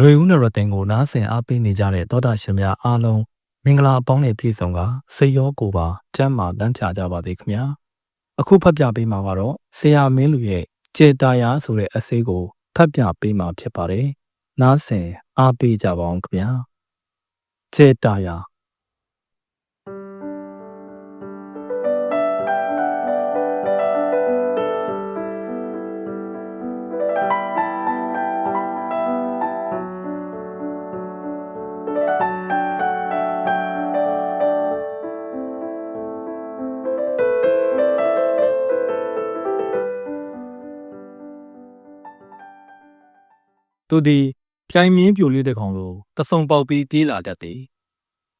ຫນွေဦးနရတင်ကိုနားဆင်အားပေးနေကြတဲ့သောတာရှင်များအားလုံးမင်္ဂလာအပေါင်းနဲ့ပြည့်စုံကစိတ်ရောကိုယ်ပါကျမ်းမာတမ်းချကြပါစေခင်ဗျာအခုဖတ်ပြပေးမှာကတော့ဆရာမင်းလူရဲ့ကျေတာယာဆိုတဲ့အစေးကိုဖတ်ပြပေးမှာဖြစ်ပါတယ်နားဆင်အားပေးကြပါအောင်ခင်ဗျာကျေတာယာ သူသည်ပြိုင်မြင်းပြိုလေးတစ်ကောင်လိုတဆုံပေါက်ပြီးပြေးလာတတ်သည်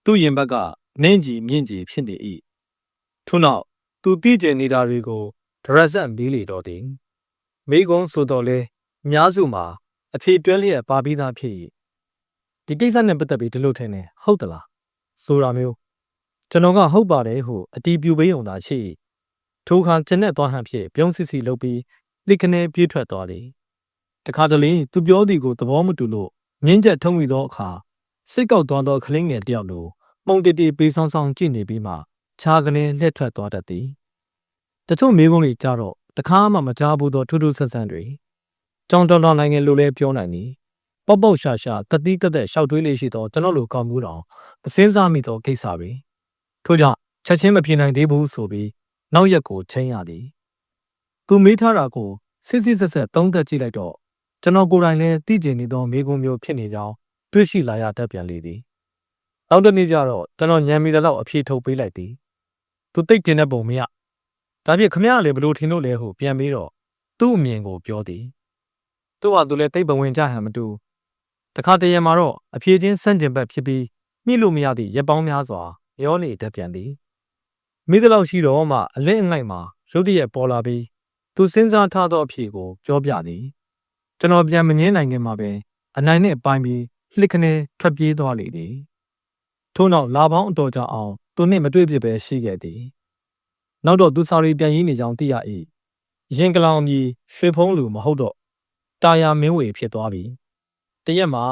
သူ့ရင်ဘက်ကနင်းကြီးမြင့်ကြီးဖြစ်နေ၏ထို့နောက်သူသိကျင်နေတာတွေကိုဒရက်ဆက်မေးလေတော့သည်မိကုံးဆိုတော့လေအများစုမှာအဖြေတွဲလျက်ပါပြီးသားဖြစ်၏ဒီကိစ္စနဲ့ပတ်သက်ပြီးဒီလိုထင်တယ်ဟုတ်သလားဆိုတာမျိုးကျွန်တော်ကဟုတ်ပါတယ်ဟုအတီးပြူပေးုံသာရှိ၏ထိုအခါကျန်တဲ့သွားဟန်ဖြစ်ပြုံးစစ်စီလုပ်ပြီးလိကနေပြေးထွက်သွားသည် တခါတလေသူပြောသည်ကိုသဘောမတူလို့ငင်းချက်ထုံးမိသောအခါစိတ်ကောက်သွားသောကလေးငယ်တယောက်လိုမှုန်တတီပေးဆောင်ဆောင်ကြည့်နေပြီးမှခြားကနေလှည့်ထွက်သွားတတ်သည်တချို့မိကုန်းတွေကြတော့တခါမှမကြားဘူးသောထူးထူးဆန်းဆန်းတွေကြောင်တောင်တောင်နိုင်ငံလိုလည်းပြောနိုင်သည်ပေါက်ပေါက်ရှာရှာတတိကသက်ရှောက်တွေးလေးရှိသောကျွန်တော်လိုကောင်းမှုတော်မစင်းစားမိသောကိစ္စပဲထို့ကြောင့်ချက်ချင်းမပြေနိုင်သေးဘူးဆိုပြီးနောက်ရက်ကိုချိန်ရသည်သူမေးထားတာကိုစစ်စစ်ဆက်ဆက်သုံးသက်ကြည့်လိုက်တော့ ကျွန်တော်ကိုယ်တိုင်လည်းသိကျင်နေသောမိကုံးမျိုးဖြစ်နေကြောင်းတွေးရှိလာရတတ်ပြန်လေသည်။နောက်တစ်နေ့ကျတော့ကျွန်တော်ညံမိတဲ့လောက်အဖြေထုတ်ပေးလိုက်သည်။သူတိတ်ကျင်တဲ့ပုံမရ။ဒါဖြင့်ခမရလည်းဘလို့ထင်လို့လဲဟုပြန်ပြီးတော့သူ့အမြင်ကိုပြောသည်။သူ့ဟာသူလည်းတိတ်ပဝင်ကြဟန်မတူ။တခါတရံမှာတော့အဖြေချင်းဆန့်ကျင်ဘက်ဖြစ်ပြီးမိလို့မရသည့်ရက်ပေါင်းများစွာရောနေတတ်ပြန်သည်။မိသလောက်ရှိတော့မှအလင်းအငိုက်မှာရုတ်တရက်ပေါ်လာပြီးသူစဉ်းစားထားသောအဖြေကိုပြောပြသည်။ ကျွန်တော်ပြန်မငင်းနိုင်ခင်မှာပဲအနိုင်နဲ့ပိုင်းပြီးလှစ်ခနဲထွက်ပြေးသွားလေသည်ထို့နောက်လာပေါင်းအတော်ကြာအောင်သူနှင့်မတွေ့ဖြစ်ပဲရှိခဲ့သည်နောက်တော့သူစာရီပြန်ရင်းနေကြောင်းသိရ၏ရင်ကလောင်ကြီးရွှေဖုံးလူမဟုတ်တော့တာယာမင်းဝေဖြစ်သွားပြီတရက်မှာ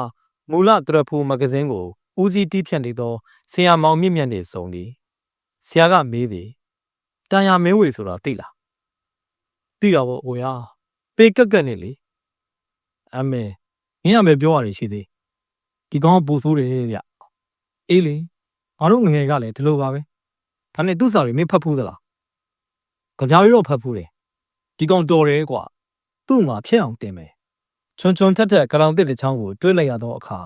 မူလတရဖူမဂဇင်းကိုဦးစီးတီးဖြတ်နေသောဆရာမောင်မြင့်မြတ်နေဆုံးသည်ဆရာကမေးသည်တာယာမင်းဝေဆိုတာသိလားသိတာပေါ့ဟိုရပေကက်ကက်နေလေ အမေမင်းကပဲပြောရတယ်ရှိသေးဒီကောင်ကပူဆိုးတယ်ဗျအေးလေငါတို့ငငယ်ကလည်းဒီလိုပါပဲဒါနဲ့သူ့စာတွေမင်းဖတ်ဖူးသလားကြပြားရီတော့ဖတ်ဖူးတယ်ဒီကောင်တော်တယ်ကွာသူ့မှာဖြစ်အောင်တင်မယ်ချွန်ချွန်ထက်ထက်ကလောင်တစ်တစ်ချောင်းကိုတွေးလိုက်ရသောအခါ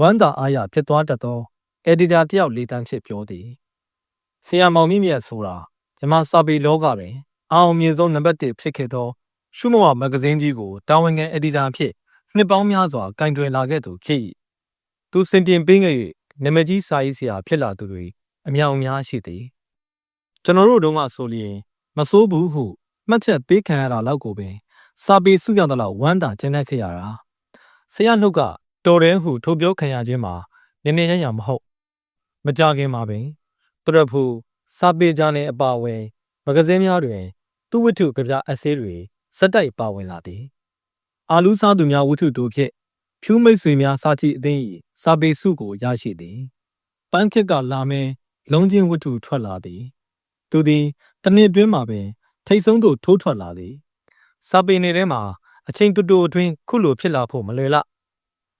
ဝမ်းသာအားရဖြစ်သွားတတ်သောအက်ဒီတာတယောက်လေးတန်းချစ်ပြောသည်ဆီယမ်မောင်မြင့်မြတ်ဆိုတာမြမစာပေလောကတွင်အအောင်မြင်ဆုံးနံပါတ်1ဖြစ်ခဲ့သော ရှုမောမဂဇင်းကြီးကိုတာဝန်ခံအက်ဒီတာအဖြစ်နှစ်ပေါင်းများစွာကင်တွယ်လာခဲ့သူဖြစ်၏သူစင်တင်ပေးခဲ့၍နမကြီးစာရေးဆရာဖြစ်လာသူတွေအမြောက်အများရှိသည်ကျွန်တော်တို့တုန်းကဆိုလျင်မစိုးဘူးဟုမှတ်ချက်ပေးခံရတာလောက်ကိုပင်စာပေစုရောက်တဲ့လောက်ဝမ်းသာကျဉ်းတဲ့ခဲ့ရတာဆရာနှုတ်ကတော်တယ်ဟုထုတ်ပြောခံရခြင်းမှာနည်းနည်းရရမဟုတ် မကြခင်မှာပင်တရဖူစာပေကြမ်းနဲ့အပါအဝင်မဂဇင်းများတွင် သူဝတ္ထုကြပြအစည်းတွေ စက်တိုက်ပါဝင်လာသည်အာလူးစားသူများဝတ္ထုတို့ဖြင့်ဖြူးမိတ်ဆွေများစာကြည့်အသင်း၏စာပေစုကိုရရှိသည်ပန်းခစ်ကလာမင်းလုံးချင်းဝတ္ထုထွက်လာသည်သူသည်တနစ်အတွင်းမှာပင် ထိတ်ဆုံးသို့ထိုးထွက်လာသည်စာပေနယ်ထဲမှာအချိန်တူတူအတွင်းခုလိုဖြစ်လာဖို့မလွယ်လ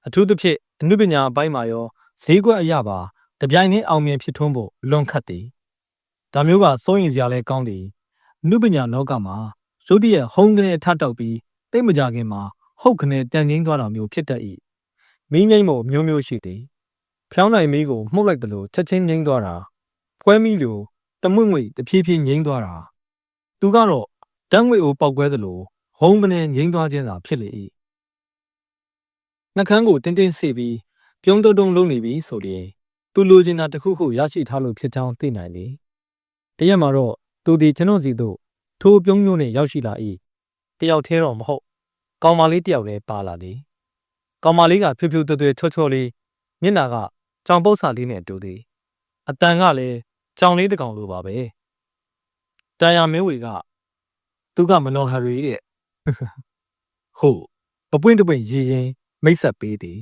အထူးသဖြင့်အနုပညာအပိုင်းမှာရောဈေးကွက်အရပါတပြိုင်နက်အောင်မြင်ဖြစ်ထွန်းဖို့လွန်ခတ်သည်ဒါမျိုးကစိုးရင်စရာလဲကောင်းသည်အနုပညာလောကမှာ ရုတ်တရက်ဟုံးကနေထတောက်ပြီးတိတ်မကြခင်မှာဟုတ်ခနဲ့တန်ငင်းသွားတာမျိုးဖြစ်တတ်၏မင်းငိမ့်မို့မျိုးမျိုးရှိသည်ဖျောင်းနိုင်မီးကိုမှုတ်လိုက်တယ်လို့ချက်ချင်းငိမ့်သွားတာဖွဲမီလိုတမွင့်ငွေတဖြည်းဖြည်းငိမ့်သွားတာသူကတော့တန်းငွေကိုပောက်ကွဲတယ်လို့ဟုံးကနေငိမ့်သွားခြင်းသာဖြစ်လေ၏နှကန်းကိုတင်းတင်းဆေးပြီးပြုံးတုံတုံလုံးနေပြီဆိုရင်သူလိုချင်တာတစ်ခုခုရရှိထားလို့ဖြစ်ကြောင်းသိနိုင်သည်တရက်မှာတော့သူဒီကျွန်တော်စီသို့ ထိုပြုံးမျိုးနဲ့ရောက်ရှိလာ၏တယောက်သေးတော့မဟုတ်ကောင်မလေးတယောက်လည်းပါလာသည်ကောင်မလေးကဖြူဖြူသွဲသွဲချောချောလေးမျက်နာကကြောင်ပုတ်စာလေးနဲ့တူသည်အတန်ကလည်းကြောင်လေးတစ်ကောင်လိုပါပဲတန်ရမင်းဝေကသူကမနောဟရီတဲ့ဟုတ်ပပွင့်တပွင့်ရေရင်မိတ်ဆက်ပေးသည်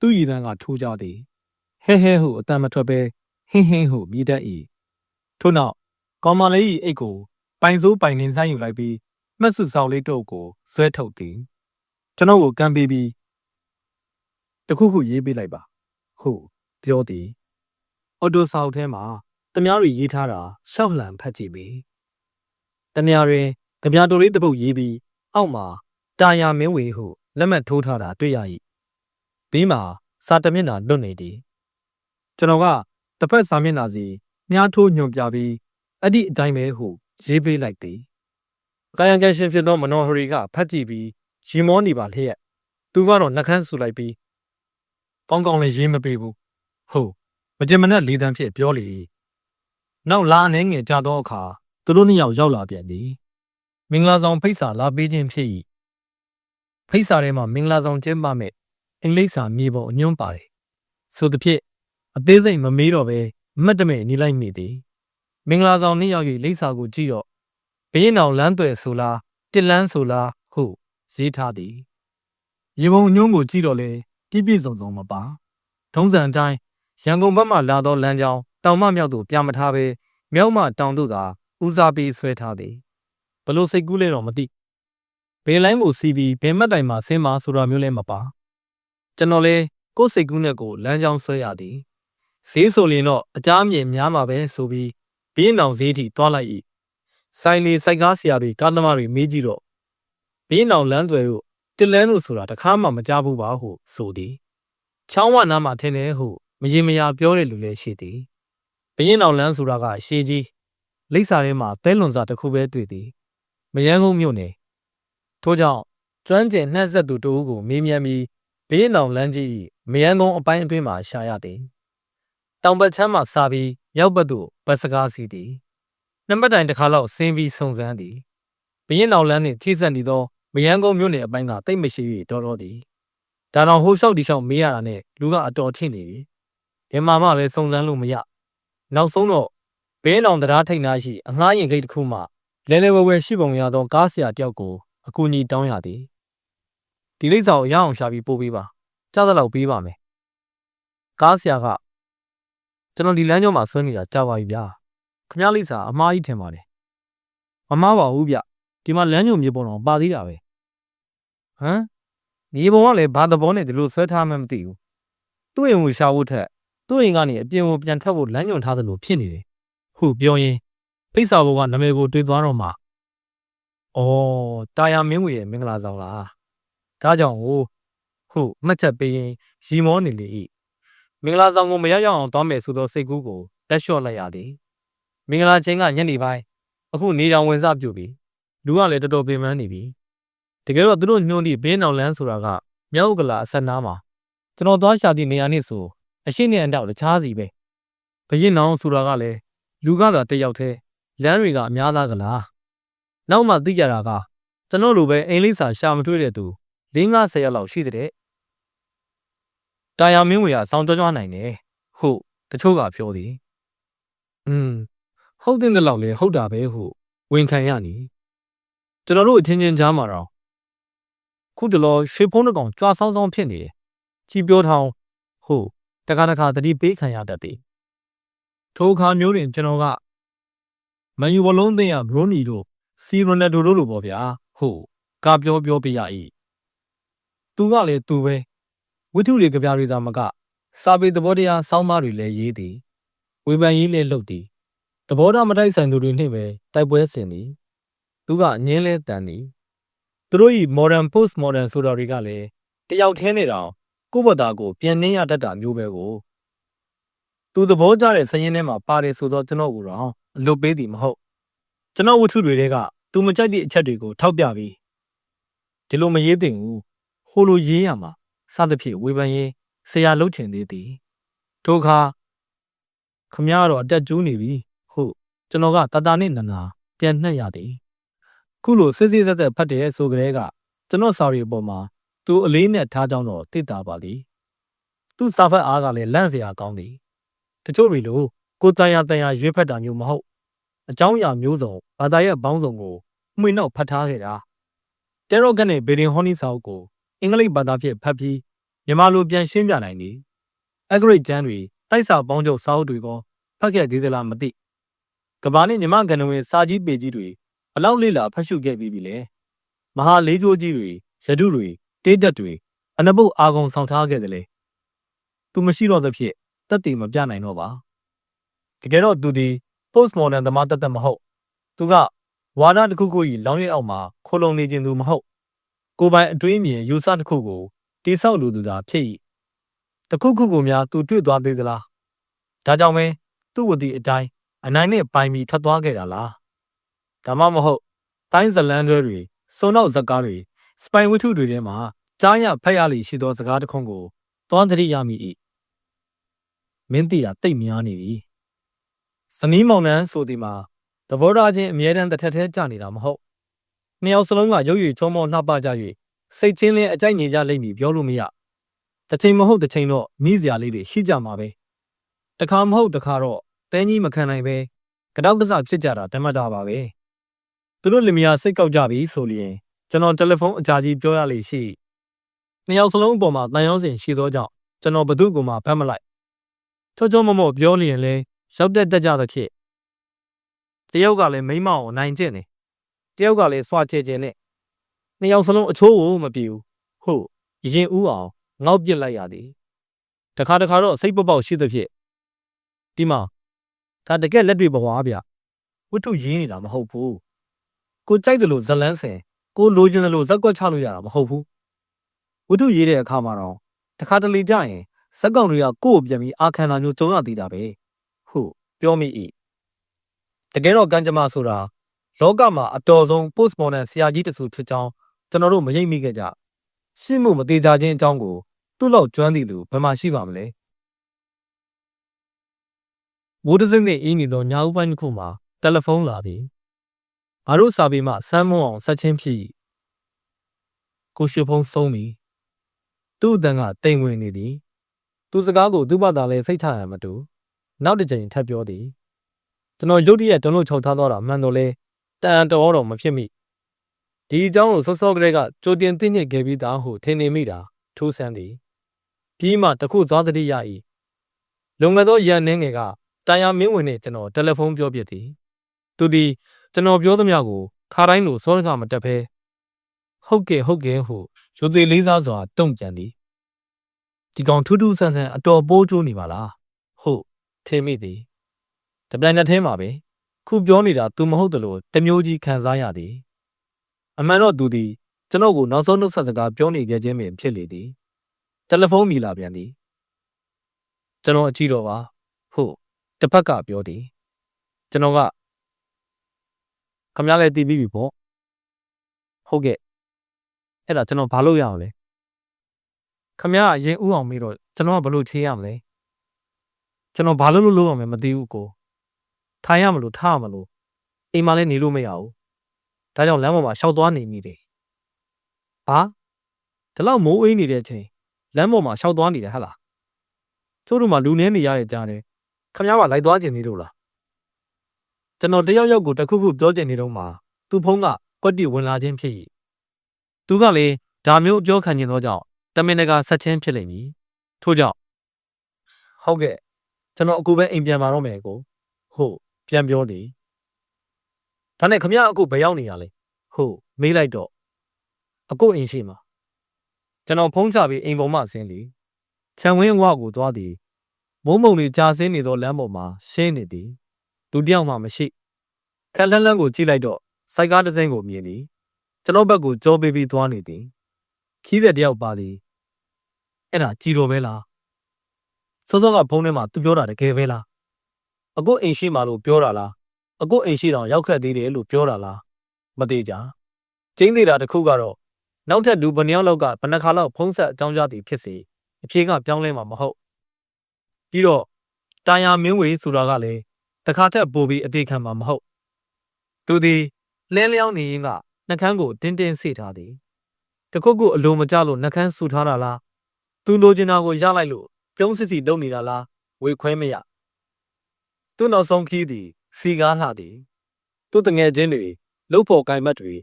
သူ့ရည်တန်းကထိုးကြသည်ဟဲဟဲဟုအတန်မထွက်ပဲဟင်းဟင်းဟုမြည်တတ်၏ထို့နောက်ကောင်မလေး၏အိတ်ကို ပိုင်စိုးပိုင်နှင်းဆိုင်ယူလိုက်ပြီးမှတ်စုဆောင်လေးတို့ကိုဆွဲထုတ်သည်ကျွန်တော်ကိုကမ်းပေးပြီးတခုခုရေးပေးလိုက်ပါဟုပြောသည်အော်တိုဆောက်ထဲမှာတမားတွေရေးထားတာရှောက်လှန်ဖတ်ကြည့်ပြီတနေရာတွင်ကြပြာတိုလေးတစ်ပုတ်ရေးပြီးအောက်မှာတာယာမင်းဝေဟုလက်မှတ်ထိုးထားတာတွေ့ရ၏ဘေးမှာစာတမျက်နှာလွတ်နေသည်ကျွန်တော်ကတစ်ဖက်စာမျက်နှာစီမြားထိုးညွန်ပြပြီးအဲ့ဒီအတိုင်းပဲဟု ရေးပေးလိုက်သည်ကာယံကံရှင်ဖြစ်သောမနောဟရီကဖတ်ကြည့်ပြီးရီမောနေပါလျက်သူကတော့နှကန်းဆူလိုက်ပြီးကောင်းကောင်းလေးရေးမပေးဘူးဟုတ်မကြင်မနဲ့လေးတန်းဖြစ်ပြောလေနောက်လာအနေငယ်ကြသောအခါသူတို့နှစ်ယောက်ရောက်လာပြန်သည်မင်္ဂလာဆောင်ဖိတ်စာလာပေးခြင်းဖြစ်၏ဖိတ်စာထဲမှာမင်္ဂလာဆောင်ကျင်းပမဲ့အင်္ဂလိပ်စာမြေပေါ်အညွှန်းပါတယ်ဆိုသဖြင့်အသေးစိတ်မမေးတော့ပဲအမတ်တမဲ့နေလိုက်မိသည် မင်္ဂလာဆောင်နှစ်ယောက်၏လိပ်စာကိုကြည့်တော့ဘင်းအောင်လမ်းသွယ်ဆိုလားတစ်လန်းဆိုလားဟုရေးထားသည်ရေပုံညွှန်းကိုကြည့်တော့လေပြည့်ပြည့်စုံစုံမပါထုံးစံအတိုင်းရန်ကုန်ဘက်မှလာသောလမ်းကြောင်းတောင်မမြောက်သို့ပြမထားဘဲမြောက်မှတောင်သို့သာဦးစားပေးဆွဲထားသည်ဘလို့စိတ်ကူးလဲတော့မသိဘယ်လိုင်းကိုစီးပြီးဘယ်မှတ်တိုင်မှာဆင်းမဆိုတာမျိုးလည်းမပါကျွန်တော်လဲကိုယ်စိတ်ကူးနဲ့ကိုလမ်းကြောင်းဆွဲရသည်ဈေးဆိုရင်တော့အကြမ်းမြင်များမှာပဲဆိုပြီး ဘင်းအောင်ဈေးထိတွားလိုက်၏ဆိုင်လီစိုက်ကားဆရာတွေကားသမားတွေမေးကြည့်တော့ဘင်းအောင်လမ်းသွယ်တို့တစ်လန်းတို့ဆိုတာတခါမှမကြားဘူးပါဟုဆိုသည်ချောင်းဝနားမှာထင်တယ်ဟုမရင်မရာပြောတဲ့လူလည်းရှိသည်ဘင်းအောင်လမ်းဆိုတာကရှေးကြီးလိပ်စာထဲမှာသဲလွန်စာတစ်ခုပဲတွေ့သည်မယန်းကုန်းမြို့နယ်ထို့ကြောင့်ကျွမ်းကျင်နှက်ဆက်သူတဦးကိုမေးမြန်းပြီးဘေးနောင်လမ်းကြီး၏မယန်းကုန်းအပိုင်းအတွင်းမှာရှာရသည်တောင်ဘက်ချမ်းမှစာပြီး ရောက်ဘက်သို့ဘတ်စကားစီးသည်နှစ်ပတ်တိုင်တစ်ခါလောက်ဆင်းပြီးစုံစမ်းသည်ဘရင်နောင်လမ်းနှင့်ထိစပ်နေသောမယန်းကုန်းမြို့နယ်အပိုင်းကတိတ်မရှိ၍တော်တော်သည်ဒါတောင်ဟိုလျှောက်ဒီလျှောက်မေးရတာနဲ့လူကအတော်ထင်နေပြီဘယ်မှာမှလည်းစုံစမ်းလို့မရနောက်ဆုံးတော့ဘင်းအောင်တရားထိတ်နာရှိအငှားရင်ဂိတ်တစ်ခုမှလဲလဲဝဲဝဲရှိပုံရသောကားဆရာတယောက်ကိုအကူအညီတောင်းရသည်ဒီလိပ်စာကိုရအောင်ရှာပြီးပို့ပေးပါကြားသလောက်ပေးပါမယ်ကားဆရာက ကျွန်တော်ဒီလမ်းကြောမှာဆွဲနေတာကြာပါပြီဗျာခမရလိပ်စာအမားကြီးထင်ပါတယ်မမားပါဘူးဗျဒီမှာလမ်းညုံမြေပုံတော့ပါသေးတာပဲဟမ်မြေပုံကလည်းဘာသဘောနဲ့ဒီလိုဆွဲထားမှမသိဘူးသူ့အိမ်ကိုရှာဖို့ထက်သူ့အိမ်ကနေအပြင်ကိုပြန်ထွက်ဖို့လမ်းညွန်ထားသလိုဖြစ်နေတယ်ဟုပြောရင်းဖိတ်စာဘုံကနာမည်ကိုတွေးသွားတော့မှ။အော်တာယာမင်းဝေရဲ့မင်္ဂလာဆောင်လား။ဒါကြောင့်ဟိုဟုတ်မှတ်ချက်ပေးရင်ရီမောနေလေ၏။ မင်္ဂလာဆောင်ကိုမရရအောင်သွားမယ်ဆိုသောစိတ်ကူးကိုလက်လျှော့လိုက်ရသည်။မင်္ဂလာချင်းကညနေပိုင်းအခုနေတောင်ဝင်စပြုပြီ။လူကလည်းတော်တော်ပင်ပန်းနေပြီ။တကယ်တော့သူတို့ညွှန်းသည့်ဘင်းအောင်လန်းဆိုတာကမြောက်ဥက္ကလာအဆက်နားမှာကျွန်တော်သွားရှာသည့်နေရာနဲ့ဆိုအရှိနေအတော့တခြားစီပဲ။ဘရင်နောင်ဆိုတာကလည်းလူကသာတယောက်တည်းလမ်းတွေကအများသားကလားနောက်မှသိကြတာကကျွန်တော်လိုပဲအင်္ဂလိပ်စာရှာမတွေ့တဲ့သူ၄50ရက်လောက်ရှိတဲ့ တာယာမင်းဝေကစောင်းကြွကြွနိုင်တယ်ဟုတ်တချို့ကပြောသည်อืมဟုတ်တဲ့လောက်လေဟုတ်တာပဲဟုဝန်ခံရနီကျွန်တော်တို့အချင်းချင်းကြားမှာတော့ခုတလောရွှေဖုံးတစ်ကောင်ကြွားဆောင်းဆောင်းဖြစ်နေတယ်ချီပြောထောင်းဟုတ်တခါတခါတတိပေးခံရတတ်သည်ထိုအခါမျိုးတွင်ကျွန်တော်ကမန်ယူဘလုံးသင်းရဘရိုနီတို့စီရိုနယ်ဒိုတို့လိုပေါ့ဗျာဟုတ်ကပြောပြောပြရ၏သူကလည်းသူပဲ ဝိထုတွေကြပြတွေသာမက စာပေသဘောတရားစောင်းမတွေလည်းရေးသည်ဝေဖန်ရေးလည်းလုပ်သည်သဘောထားမတိုက်ဆိုင်သူတွေနှင့်ပဲတိုက်ပွဲဆင်သည်သူကငင်းလဲတန်သည်သူတို့၏ modern post modern ဆိုတာတွေကလည်းတယောက်တည်းနဲ့တောင်ကိုယ့်ဘသားကိုပြန်နှင်းရတတ်တာမျိုးပဲကိုသူသဘောကျတဲ့စရင်ထဲမှာပါတယ်ဆိုတော့ကျွန်တော်ကတော့အလွတ်ပေးသည်မဟုတ်ကျွန်တော်ဝတ္ထုတွေကသူမကြိုက်တဲ့အချက်တွေကိုထောက်ပြပြီးဒီလိုမရေးသင့်ဘူးဟိုလိုရေးရမှာ စသဖြင့်ဝေဖန်ရင်းဆရာလှုပ်ချင်သေးသည်ထိုအခါခမရတော့အတက်ကျူးနေပြီဟုတ်ကျွန်တော်ကတတာနဲ့နနာပြန်နှက်ရသည်ခုလိုစစ်စစ်ဆက်ဆက်ဖတ်တယ်ဆိုကြဲကကျွန်တော်စာရီအပေါ်မှာသူအလေးနဲ့ထားကြောင်းတော့သိတာပါလေသူစာဖတ်အားကလည်းလန့်စရာကောင်းသည်တချို့ပြီလို့ကိုတန်ရတန်ရရွေးဖက်တာမျိုးမဟုတ်အကြောင်းအရာမျိုးစုံဘာသာရဲ့ဘောင်းစုံကိုမှွေနောက်ဖတ်ထားခဲ့တာတဲရော့ကနဲ့ဘေဒင်ဟောနီစာအုပ်ကို င်္ဂလိပ်ဘာသာဖြင့်ဖတ်ပြီးမြန်မာလိုပြန်ရှင်းပြနိုင်သည်အဂရိတ်ကျမ်းတွေတိုက်စာပေါင်းချုပ်စာအုပ်တွေကဖတ်ခဲ့သေးသလားမသိကဘာနဲ့မြမကန်ဝင်စာကြီးပေကြီးတွေဘလောက်လေးလာဖတ်ရှုခဲ့ပြီးပြီလေမဟာလေးကျိုးကြီးတွေရတုတွေတေးတက်တွေအနဘုတ်အာကုံဆောင်ထားခဲ့တယ်လေသူမရှိတော့သဖြင့်တက်တည်မပြနိုင်တော့ပါတကယ်တော့သူဒီ postmodern သမားတက်တက်မဟုတ်သူကဝါဒတစ်ခုခုကြီးလောင်းရဲအောက်မှာခိုလုံနေခြင်းသူမဟုတ် ကိုယ်ပိုင်အတွေးအမြင်ယူဆတစ်ခုကိုတိဆောက်လိုသူသာဖြစ်၏တခုခုကိုများသူတွေ့သွားသေးသလားဒါကြောင့်ပဲသူ့ဝတိအတိုင်းအနိုင်နဲ့ပိုင်ပြီးထွက်သွားခဲ့တာလားဒါမှမဟုတ်တိုင်းဇလန်တွေတွေစုံနောက်ဇက်ကားတွေစပိုင်ဝတ္ထုတွေထဲမှာကြားရဖက်ရလိရှိသောစကားတစ်ခုကိုသွားသတိရမိ၏မင်းတီတာတိတ်များနေပြီဇနီးမောင်နှံဆိုဒီမှာသဘောထားချင်းအမြဲတမ်းတစ်ထက်ထဲကြနေတာမဟုတ် နှစ်ယောက်စလုံးကရုပ်ရည်ချုံမောနှပ်ပကြ၍စိတ်ချင်းလင်းအကြိုက်နေကြလိမ့်မည်ပြောလို့မရတစ်ချိန်မဟုတ်တစ်ချိန်တော့မိစရာလေးတွေရှိကြမှာပဲတခါမဟုတ်တခါတော့တဲကြီးမခံနိုင်ပဲကြောက်ကစားဖြစ်ကြတာတမတ်တာပါပဲသူတို့လင်မယားစိတ်ကောက်ကြပြီဆိုလျင်ကျွန်တော်တယ်လီဖုန်းအကြာကြီးပြောရလေရှိနှစ်ယောက်စလုံးအပေါ်မှာတန်ရောစင်ရှိသောကြောင့်ကျွန်တော်ဘသူ့ကိုမှဖတ်မလိုက်ချောချောမမော့ပြောလျင်လဲရောက်တက်တက်ကြသဖြင့်တယောက်ကလည်းမိမအောင်နိုင်ကျင့်နေ တယောက်ကလည်းစွာချေချင်နဲ့နှစ်ယောက်စလုံးအချိုးကိုမပြေဘူးဟုတ်ရင်ဦးအောင်ငေါက်ပစ်လိုက်ရသည်တခါတခါတော့စိတ်ပပေါက်ရှိသဖြင့်ဒီမှာဒါတကက်လက်တွေဘဝဗျဝတ္ထုရင်းနေတာမဟုတ်ဘူးကိုကြိုက်တယ်လို့ဇလန်းစင်ကိုလိုချင်တယ်လို့ဇက်ကွက်ချလို့ရတာမဟုတ်ဘူးဝတ္ထုရေးတဲ့အခါမှာတော့တခါတလေကြရင်ဇက်ကောင်တွေကကိုယ့်ကိုပြန်ပြီးအာခံတာမျိုးကြုံရသေးတာပဲဟုတ်ပြောမိ၏တကယ်တော့ကံကြမ္မာဆိုတာ လောကမှာအတော်ဆုံး postmodern ဆရာကြီးတစုဖြစ်ကြောင်းကျွန်တော်တို့မရိပ်မိခဲ့ကြရှင်းမှုမသေးကြခြင်းအကြောင်းကိုသူ့လောက်ကျွမ်းသည့်လူဘယ်မှာရှိပါမလဲဝိုးဒစင်းနဲ့အင်းနေသောညာဦးပိုင်းတစ်ခုမှာတယ်လီဖုန်းလာသည်ငါတို့စာပေမှစမ်းမွန်းအောင်ဆက်ချင်းဖြစ်၏ကိုရှိဖုန်းဆုံးပြီသူ့အတန်ကတိမ်ဝင်နေသည်သူစကားကိုသူ့ဘာသာလဲစိတ်ချရမတူနောက်တစ်ကြိမ်ထပ်ပြောသည်ကျွန်တော်ရုတ်တရက်တုံးလို့ချုပ်ထားတော့တာမှန်တော့လဲ တန်တော်တော့မဖြစ်မိဒီအကြောင်းကိုစောစောကလေးကကြိုတင်သိညစ်ခဲ့ပြီးသားဟုထင်နေမိတာထိုးဆန်းသည်ပြီးမှတခုသွားသတိရ၏လုံငယ်သောရန်နှင်းငယ်ကတာယာမင်းဝင်နဲ့ကျွန်တော်တယ်လီဖုန်းပြောပြသည်သူသည်ကျွန်တော်ပြောသမျှကိုခါတိုင်းလိုစောကမတက်ဖဲဟုတ်ကဲ့ဟုတ်ကဲ့ဟုရိုသေလေးစားစွာတုံ့ပြန်သည်ဒီကောင်ထူးထူးဆန်းဆန်းအတော်ပိုးကျိုးနေပါလားဟုတ်ထင်မိသည်တပြိုင်နက်တည်းမှာပဲ ခုပြောနေတာ तू မဟုတ်တယ်လို့တမျိုးကြီးခံစားရသည်အမှန်တော့ तू သည်ကျွန်တော်ကိုနောက်ဆုံးနှုတ်ဆက်စကားပြောနေခဲ့ခြင်းပင်ဖြစ်လေသည်တယ်လီဖုန်းမီလာပြန်သည်ကျွန်တော်အကြည့်တော့ပါဟုတ်တစ်ဖက်ကပြောသည်ကျွန်တော်ကခမရလည်းတည်ပြီးပြီပေါ့ဟုတ်ကဲ့အဲ့ဒါကျွန်တော်ဘာလုပ်ရအောင်လဲခမရအရင်ဥအောင်မေးတော့ကျွန်တော်ကဘလို့ဖြေရမလဲကျွန်တော်ဘာလို့လို့လုပ်အောင်မသိဘူးကို ထိုင်ရမလို့ထားရမလို့အိမ်မှာလည်းနေလို့မရဘူးဒါကြောင့်လမ်းပေါ်မှာရှောက်သွားနေမိတယ်ဘာဒီလောက်မိုးအေးနေတဲ့အချိန်လမ်းပေါ်မှာရှောက်သွားနေတယ်ဟဟလားကျို့တို့မှလူနေနေရတဲ့ကြားတယ်ခမရကလိုက်သွားခြင်းနေလို့လားကျွန်တော်တယောက်ယောက်ကိုတခုခုပြောချင်နေတော့မှသူ့ဖုန်းကကွက်တီဝင်လာခြင်းဖြစ်၏သူကလည်းဒါမျိုးပြောခံခြင်းသောကြောင့်တမင်တကာဆက်ချင်းဖြစ်လိမ့်မည်ထို့ကြောင့်ဟုတ်ကဲ့ကျွန်တော်အခုပဲအိမ်ပြန်มาတော့မယ်ကိုဟုတ် ပြန်ပြောသည်ဒါနဲ့ခမရအခုဘယ်ရောက်နေရလဲဟုတ်မေးလိုက်တော့အခုအိမ်ရှိမှာကျွန်တော်ဖုန်းချပြီးအိမ်ပေါ်မှဆင်းသည်ခြံဝင်းဝကိုသွားသည်မုံမုံလေးကြာဆင်းနေသောလမ်းပေါ်မှာရှင်းနေသည်လူတယောက်မှမရှိခက်လန်းလန်းကိုကြည့်လိုက်တော့စိုက်ကားတစ်စင်းကိုမြင်သည်ကျွန်တော်ဘက်ကိုကြောပေးပြီးသွားနေသည်ခီးတဲ့တယောက်ပါသည်အဲ့ဒါကြည်တော်ပဲလားစောစောကဖုန်းထဲမှာသူပြောတာတကယ်ပဲလား အခုအိမ်ရှိမှလို့ပြောတာလားအခုအိမ်ရှိတော့ရောက်ခက်သေးတယ်လို့ပြောတာလားမသေးကြကျင်းသေးတာတခုကတော့နောက်ထပ်လူဘယ်နှယောက်လောက်ကဘယ်နှခါလောက်ဖုံးဆက်အကြောင်းကြားသည်ဖြစ်စေအဖြေကပြောင်းလဲမှာမဟုတ်ပြီးတော့တာယာမင်းဝေဆိုတာကလည်းတခါထက်ပိုပြီးအသေးခံမှာမဟုတ်သူသည်လဲလျောင်းနေရင်ကနှကန်းကိုတင်းတင်းစေထားသည်တခုခုအလိုမကျလို့နှကန်းဆူထားတာလားသူလိုချင်တာကိုရလိုက်လို့ပြုံးစစ်စီလုပ်နေတာလားဝေခွဲမရ သူ့နောက်ဆုံးခီးသည်စီကားလှသည်သူ့တငယ်ချင်းတွေလှုပ်ဖို့ကိုင်မတ်တွေ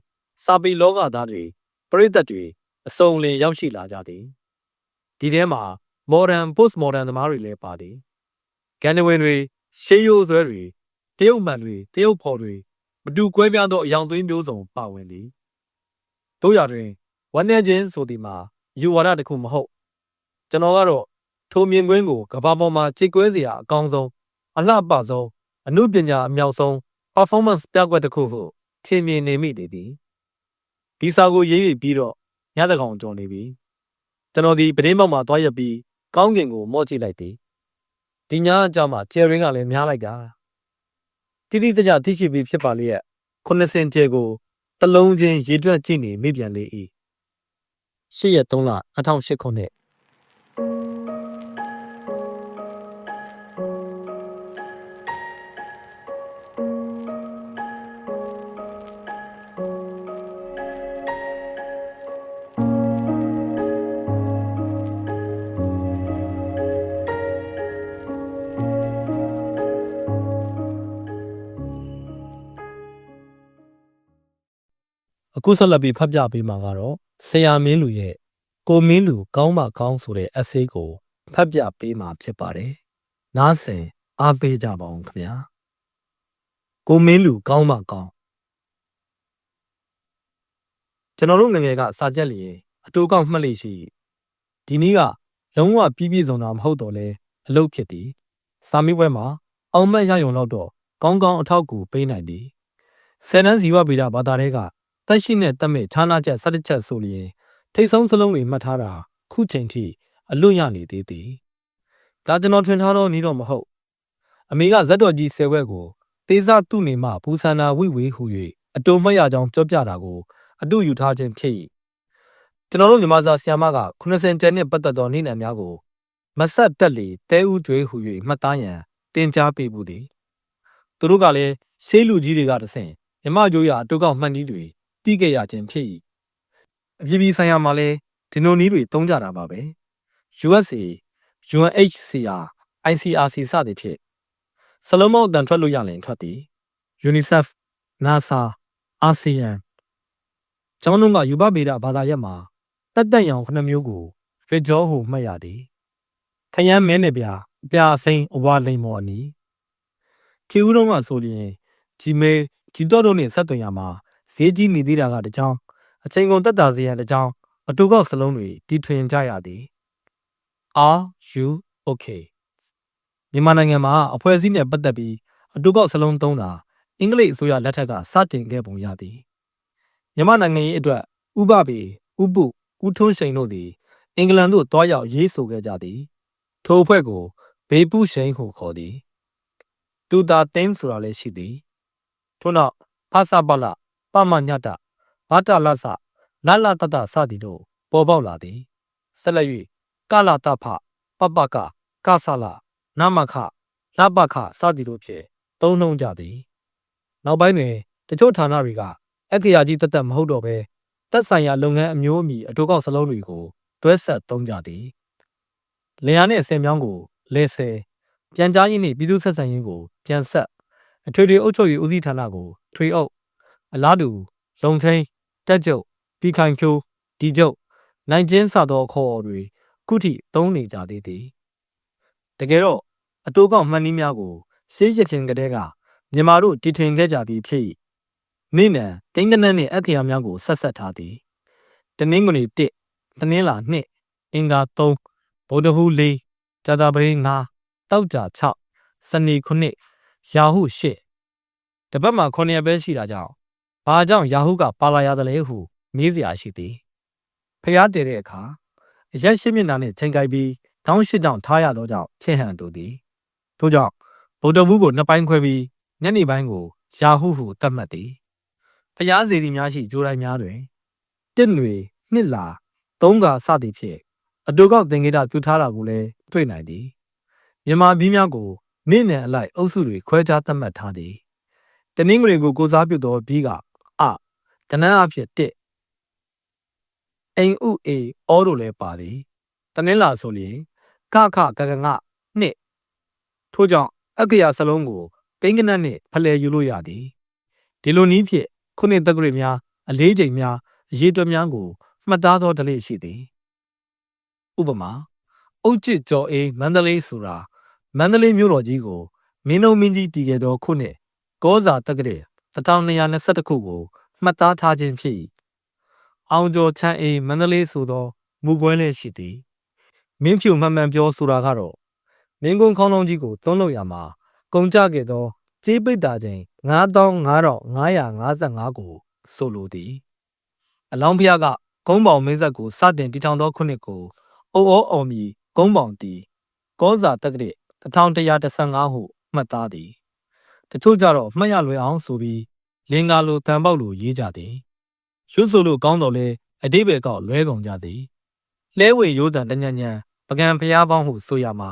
စာပေလောကသားတွေပရိသတ်တွေအစုံလင်ရောက်ရှိလာကြသည်ဒီထဲမှာ modern post modern သမားတွေလည်းပါသည်ဂန်နဝင်တွေရှေးရိုးဆွဲတွေတရုတ်မှန်တွေတရုတ်ဖော်တွေမတူကွဲပြားသောအယောင်သွင်းမျိုးစုံပါဝင်သည်တို့ရတွင်ဝမ်းနည်းခြင်းဆိုသည်မှာယူဝါဒတစ်ခုမဟုတ်ကျွန်တော်ကတော့ထိုမြင်ကွင်းကိုကဘာပေါ်မှာကြေကွဲစရာအကောင်းဆုံး အလှပဆုံးအမှုပညာအမြောက်ဆုံး performance ပြကွက်တစ်ခုဟုထင်မြင်နေမိနေသည်ဒီစာကိုရေး၍ပြီးတော့ညတကောင်ကြော်နေပြီကျွန်တော်ဒီပတင်းပေါက်မှာသွားရက်ပြီးကောင်းကင်ကိုမော့ကြည့်လိုက်သည်ဒီညအကြောင်းမှာကျယ်ရင်းကလည်းများလိုက်တာတိတိကျကျသိရှိပြီးဖြစ်ပါလေရဲ့90ကျယ်ကိုတလုံးချင်းရေတွက်ကြည့်နေမိပြန်လေ၏8ရက်3လ2008ခုနှစ် အခုဆက်လက်ပြီးဖတ်ပြပေးမှာကတော့ဆရာမင်းလူရဲ့ကိုမင်းလူကောင်းမကောင်းဆိုတဲ့ essay ကိုဖတ်ပြပေးမှာဖြစ်ပါတယ်။နားဆင်အားပေးကြပါဦးခင်ဗျာ။ကိုမင်းလူကောင်းမကောင်းကျွန်တော်တို့ငယ်ငယ်ကစာကြက်လျင်အတူကောက်မှတ်လို့ရှိဒီနေ့ကလုံးဝပြည့်ပြည့်စုံတာမဟုတ်တော့လဲအလုပ်ဖြစ်သည်။စာမေးပွဲမှာအောင်မတ်ရယုံတော့တော့ကောင်းကောင်းအထောက်အကူပေးနိုင်သည်။ဆယ်တန်းဇီဝဗေဒဘာသာတွေက တက်ရှိနဲ့တက်မဲ့ဌာနချက်၁၁ချက်ဆိုလျင်ထိတ်ဆုံးစလုံးတွေမှတ်ထားတာခုချိန်ထိအလွတ်ရနေသေးသည်ဒါကျွန်တော်ထွင်ထားတော့နီးတော့မဟုတ်အမေကဇက်တော်ကြီးဆယ်ဝက်ကိုတေဇသူနေမှဘူဆန္နာဝိဝေဟု၍အတုံမှတ်ရကြောင်းပြောပြတာကိုအတုယူထားခြင်းဖြစ်၏ကျွန်တော်တို့မြမစာဆီယမက90ကျဲနှင့်ပတ်သက်သောနေ့နံများကိုမဆက်တက်လေတဲဥကျွေးဟု၍မှတ်သားရန်တင် जा ပေးမှုသည်သူတို့ကလည်းရှေးလူကြီးတွေကတဆင့်မြမကျိုးရအတုကောက်မှတ်နည်းတွေ တီးခဲ့ရခြင်းဖြစ်၏အပြည်ပြည်ဆိုင်ရာမှာလည်းဒီလိုနည်းတွေသုံးကြတာပါပဲ USA UNHCR ICRC စသည်ဖြင့်စလုံးမောက်တန်ထွက်လို့ရရင်ထွက်သည် UNICEF NASA ASEAN ကျောင်းလုံးကယူပဗေဒဘာသာရပ်မှာတက်တက်ရောင်ခုနှစ်မျိုးကိုဖစ်ဂျောဟုမှတ်ရသည်ခရမ်းမဲနဲ့ပြအပြာစိန်အဝါလိမ်မော်အနီခေဦးတော့ကဆိုရင် Gmail ဒီတော့တို့နဲ့ဆက်သွယ်ရမှာ ဈေးကြီးနေသေးတာကတကြောင်အချိန်ကုန်တက်တာစီရန်တကြောင်အတူကောက်စလုံးတွေတီထွင်ကြရသည် R U OK မြန်မာနိုင်ငံမှာအဖွဲ့အစည်းနဲ့ပတ်သက်ပြီးအတူကောက်စလုံးသုံးတာအင်္ဂလိပ်အစိုးရလက်ထက်ကစတင်ခဲ့ပုံရသည်မြန်မာနိုင်ငံရေးအတွက်ဥပပေဥပုဥထွန်းရှိန်တို့သည်အင်္ဂလန်သို့တွားရောက်ရေးဆိုခဲ့ကြသည်ထိုအဖွဲ့ကိုဘေးပုရှိန်ဟုခေါ်သည်တူတာတင်းဆိုတာလည်းရှိသည်ထို့နောက်ဖဆပလ ပမညတဘာတလဆလလတတစသည်တို့ပေါ်ပေါက်လာသည်ဆက်လက်၍ကလတဖပပကကဆလနမခလပခစသည်တို့ဖြင့်သုံးနှုံးကြသည်နောက်ပိုင်းတွင်တချို့ဌာနတွေကအခရာကြီးတသက်မဟုတ်တော့ဘဲသက်ဆိုင်ရာလုပ်ငန်းအမျိုးအမည်အတူကောက်စလုံးတွေကိုတွဲဆက်သုံးကြသည်လင်ယာနှင့်အစင်မြောင်းကိုလဲဆဲပြန်ကြားရေးနှင့်ပြည်သူ့ဆက်ဆံရေးကိုပြန်ဆက်အထွေထွေအုပ်ချုပ်ရေးဦးစီးဌာနကိုထွေအုပ် အလားတူလုံထိန်တက်ကျုပ်ပြီးခိုင်ဖြိုးဒီကျုပ်နိုင်ကျင်းစသောအခေါ်အဝေါ်တွေခုထိသုံးနေကြသေးသည်တကယ်တော့အတိုးကောက်မှန်နည်းများကိုရှေးရခင်ကတည်းကမြန်မာတို့တည်ထွင်ခဲ့ကြပြီးဖြစ်၏မိနံတိန်းတနန်းနှင့်အခရာများကိုဆက်ဆက်ထားသည်တနင်္ဂနွေ1တနင်္လာ2အင်္ဂါ3ဗုဒ္ဓဟူး4ဇာတာပရိ5တောက်ကြ6စနေ9ရာဟု8တပတ်မှာ9ရက်ပဲရှိတာကြောင့် ဘာကြောင့်ယာဟုကပါလာရတယ်လဲဟုမေးစရာရှိသည်ဖျားတည်တဲ့အခါအရက်ရှိမျက်နှာနှင့်ချိန်ကိုက်ပြီးတောင်းရှိတောင်ထားရသောကြောင့်ဖြစ်ဟန်တူသည်ထို့ကြောင့်ဗုဒ္ဓဘူးကိုနှစ်ပိုင်းခွဲပြီးညနေပိုင်းကိုယာဟုဟုသတ်မှတ်သည်ဖျားစီသည်များရှိဂျိုးတိုင်းများတွင်တစ်ຫນွေနှစ်လာသုံးကစသည်ဖြင့်အတူကောက်သင်္ကေတပြုထားတာကိုလည်းတွေ့နိုင်သည်မြန်မာပြည်များကိုနေ့နယ်အလိုက်အုပ်စုတွေခွဲခြားသတ်မှတ်ထားသည်တနင်္ဂနွေကိုကိုစားပြုသောဘီးကအ ကနန်းအဖြစ်1အိမ်ဥအေအောတို့လည်းပါသည်တနင်္လာဆိုရင်ကခကကငနှစ်ထို့ကြောင့်အက္ခရာစလုံးကိုကိန်းကနတ်နှင့်ဖလှယ်ယူလို့ရသည်ဒီလိုနည်းဖြင့်ခုနှစ်တက္ကရာများအလေးချိန်များအရေးတွက်များကိုမှတ်သားသောဓလေ့ရှိသည်ဥပမာအုတ်ကျစ်ကျော်အေးမန္တလေးဆိုတာမန္တလေးမြို့တော်ကြီးကိုမင်းတို့မင်းကြီးတည်ခဲ့သောခုနှစ်ကောဇာတက္ကရာ1221ခုကို မှတ်သားထားခြင်းဖြစ်၏အောင်ကျော်ချမ်းအေးမန္တလေးဆိုသောမူပွဲလည်းရှိသည်မင်းဖြူမှန်မှန်ပြောဆိုတာကတော့မင်းကုန်းခေါင်းလုံးကြီးကိုတွန်းလို့ရမှာကုန်ကြခဲ့သောကြေးပိတ်တာချိန်9555ကိုဆိုလိုသည်အလောင်းဖျားကကုန်းပေါင်မင်းဆက်ကိုစတင်တည်ထောင်သောခုနှစ်ကိုအိုအိုအော်မီကုန်းပေါင်တီကောဇာတက္ကရာ1115ဟုမှတ်သားသည်တချို့ကြတော့မှတ်ရလွယ်အောင်ဆိုပြီး လင်္ကာလိုတန်ပေါက်လိုရေးကြသည်ရွတ်ဆိုလို့ကောင်းတော်လဲအတိဘယ်ကောက်လွဲကုန်ကြသည်လဲဝေရိုးတန်တညံ့ညံပကံဖျားပေါင်းဟုဆိုရမှာ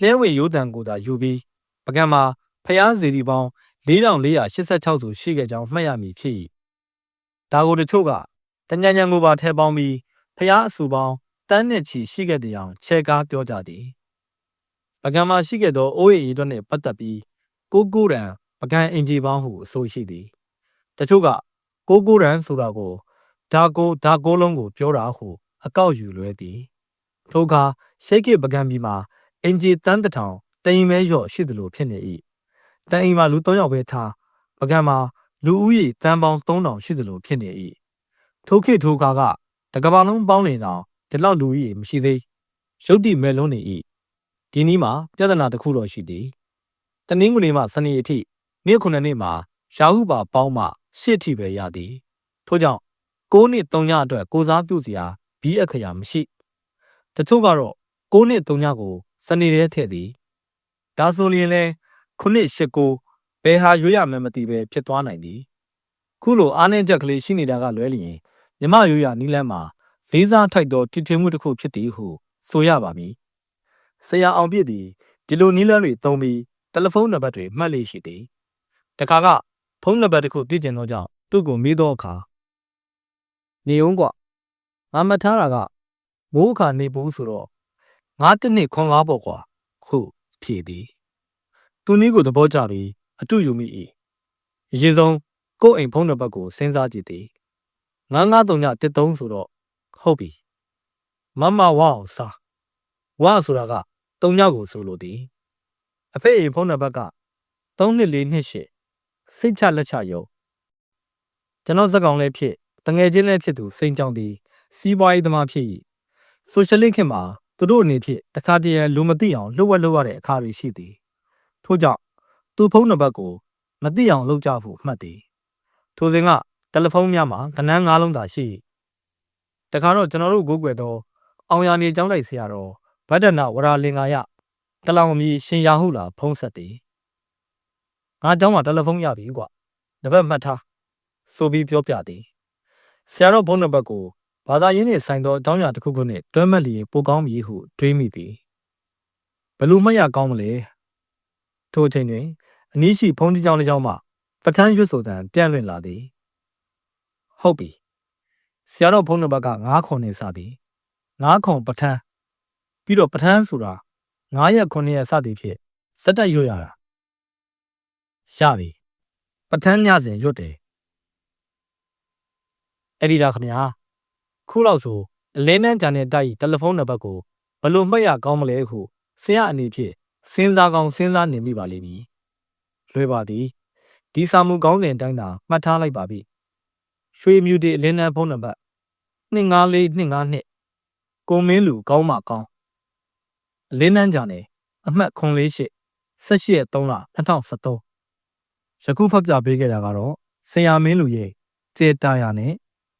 လဲဝေရိုးတန်ကိုသာယူပြီးပကံမှာဖျားစီရီပေါင်း4486ဆိုရှိခဲ့ကြောင်းမှတ်ရမည်ဖြစ်၏ဒါကိုတချို့ကတညံ့ညံကိုပါထဲပေါင်းပြီးဖျားအစုပေါင်းတန်းနဲ့ချီရှိခဲ့တဲ့အောင်ချဲကားပြောကြသည်ပကံမှာရှိခဲ့သောအိုးရည်ရည်တို့နှင့်ပတ်သက်ပြီးကိုကိုရန်ပကံအင်ဂျီပေါင်းဟုအဆိုရှိသည် တချို့ကကိုကိုရန်ဆိုတာကိုဒါကိုဒါကိုလုံးကိုပြောတာဟုအကောက်ယူလွဲသည်ထို့အခါရှိတ်ကပကံပြည်မှာအင်ဂျီတန်းတထောင်တရင်မဲရော့ရှိသလိုဖြစ်နေ၏တန်အိမ်မှာလူ၃ယောက်ပဲထားပကံမှာလူဦးရေတန်းပေါင်း3000ရှိသလိုဖြစ်နေ၏ထိုခေတ်ထိုခါကတကဘာလုံးပေါင်းလင်တောင်ဒီလောက်လူကြီးမရှိသေးရုတ်တိမဲ့လုံးနေ၏ဒီနည်းမှာပြဿနာတစ်ခုတော့ရှိသည်တနင်္ဂနွေမှစနေအထိနေ့ခုနှစ်နေ့မှာရာဟုပါပေါင်းမှ ရှစ်ထိပဲရသည်ထို့ကြောင့်6နှစ်3ညအတွက်ကိုစားပြုစရာဘီးအခရာမရှိတချို့ကတော့6နှစ်3ညကိုစနေရဲထည့်သည်ဒါဆိုရင်လဲခုနှစ်8ကိုဘယ်ဟာရွေးရမှန်းမသိပဲဖြစ်သွားနိုင်သည်ခုလိုအားနည်းချက်ကလေးရှိနေတာကလွဲလျင်မြမရိုးရနီးလန်းမှာလေးစားထိုက်သောတည်ထွင်မှုတစ်ခုဖြစ်သည်ဟုဆိုရပါမည်ဆရာအောင်ပြည့်သည်ဒီလိုနီးလန်းတွေသုံးပြီးတယ်လီဖုန်းနံပါတ်တွေမှတ်လေးရှိသည်တခါက ဖုန်းနံပါတ်တစ်ခုသိကျင်သောကြောင့်သူ့ကိုမေးသောအခါနေုံကွငါမှတ်ထားတာကမိုးအခါနေဘူးဆိုတော့ငါတစ်နှစ်ခွန်ကားပေါ့ကွာဟုဖြေသည်သူနည်းကိုသဘောကျပြီးအတူယူမိ၏အရင်ဆုံးကိုယ့်အိမ်ဖုန်းနံပါတ်ကိုစဉ်းစားကြည့်သည်993ည13ဆိုတော့ဟုတ်ပြီမမဝအောင်စားဝါဆိုတာက3ညကိုဆိုလိုသည်အဖေအိမ်ဖုန်းနံပါတ်က3248 စိတ်ချလက်ချရုံကျွန်တော်ဇက်ကောင်လည်းဖြစ်တငယ်ချင်းလည်းဖြစ်သူစိန်ကြောင်သည်စီးပွားရေးသမားဖြစ်၏ဆိုရှယ်လစ်ခေတ်မှာသူတို့အနေဖြင့်တခါတရံလူမသိအောင်လှုပ်ဝက်လှုပ်ရတဲ့အခါတွေရှိသည်ထို့ကြောင့်သူဖုန်းနံပါတ်ကိုမသိအောင်လုပ်ကြဖို့မှတ်သည်ထိုစဉ်ကတယ်လီဖုန်းများမှာကဏ္ဍ၅လုံးသာရှိတခါတော့ကျွန်တော်တို့ကိုးကွယ်သောအောင်ရနေကျောင်းလိုက်ဆရာတော်ဗဒ္ဒနာဝရာလင်္ကာယတလောင်မီရှင်ရာဟုလာဖုံးဆက်သည် ငါเจ้าမှာတယ်လီဖုန်းရပြီကွာတပတ်မှတ်ထားဆိုပြီးပြောပြသည်ဆရာတော်ဖုန်းနံပါတ်ကိုဘာသာရေးနှင့်ဆိုင်သောအကြောင်းအရာတစ်ခုခုနှင့်တွဲမှတ်လျင်ပိုကောင်းမည်ဟုတွေးမိသည်ဘလို့မှတ်ရကောင်းမလဲထိုအချိန်တွင်အနည်းရှိဖုန်းကြီးကျောင်းတစ်ကျောင်းမှပဋ္ဌာန်းရွတ်ဆိုတန်ပြန့်လွင့်လာသည်ဟုတ်ပြီဆရာတော်ဖုန်းနံပါတ်က9ခုနဲ့စသည်9ခုပဋ္ဌာန်းပြီးတော့ပဋ္ဌာန်းဆိုတာ9ရက်9ရက်စသည်ဖြင့်စက်တက်ရွတ်ရတာ ရပြီပဋ္ဌာန်းညစဉ်ရွတ်တယ်အဲ့ဒီဒါခမညာခုလောက်ဆိုအလဲနှန်းဂျန်နဲ့တိုက်တယ်လီဖုန်းနံပါတ်ကိုဘယ်လိုမှတ်ရကောင်းမလဲဟုဆရာအနေဖြင့်စဉ်းစားကောင်းစဉ်းစားနေမိပါလိမ့်မည်လွယ်ပါသည်ဒီစာမှုကောင်းစဉ်အတိုင်းသာမှတ်ထားလိုက်ပါပြီရွှေမြူတီအလင်းနှန်းဖုန်းနံပါတ်254 252ကိုမင်းလူကောင်းမကောင်းအလင်းနှန်းဂျာနယ်အမှတ်948 18ရက်3လ2023 ယခုဖတ်ပြပေးခဲ့တာကတော့ဆရာမင်းလူရဲ့ကျေတာယာနဲ့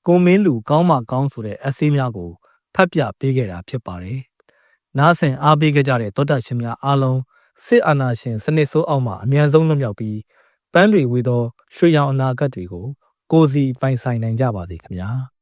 ကိုမင်းလူကောင်းမကောင်းဆိုတဲ့အစည်းများကိုဖတ်ပြပေးခဲ့တာဖြစ်ပါတယ်။နားဆင်အားပေးခဲ့ကြတဲ့တောတရှင်များအားလုံးစစ်အာဏာရှင်စနစ်ဆိုးအောက်မှအမြန်ဆုံးလွတ်မြောက်ပြီးပန်းတွေဝေသောရွှေရောင်အနာဂတ်တွေကိုကိုယ်စီပိုင်ဆိုင်နိုင်ကြပါစေခင်ဗျာ။